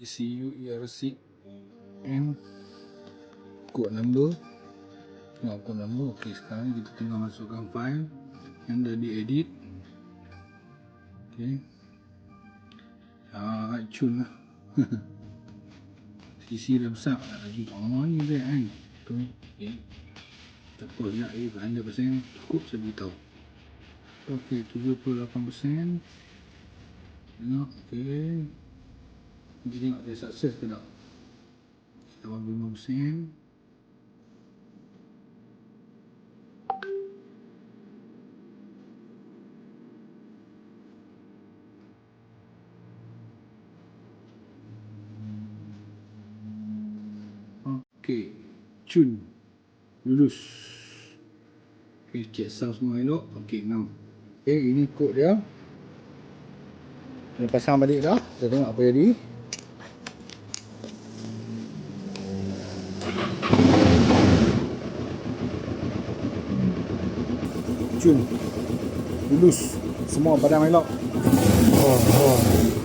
ECU ERC and code number. Tengok code number ok sekarang kita tinggal masukkan file yang dah diedit. Ok ah cun lah. CC dah besar nak lagi oh ni dia kan? Tu ok kita pause sekejap if 100% cukup saya beritahu ok 78% tengok ok kita tengok dia sukses ke tak 85% Okey, cun lulus. Okey, check sound semua elok. Okey, now. Okey, ini kod dia. Kita pasang balik dah. Kita tengok apa jadi. Cun lulus. Semua padam elok. Oh, oh.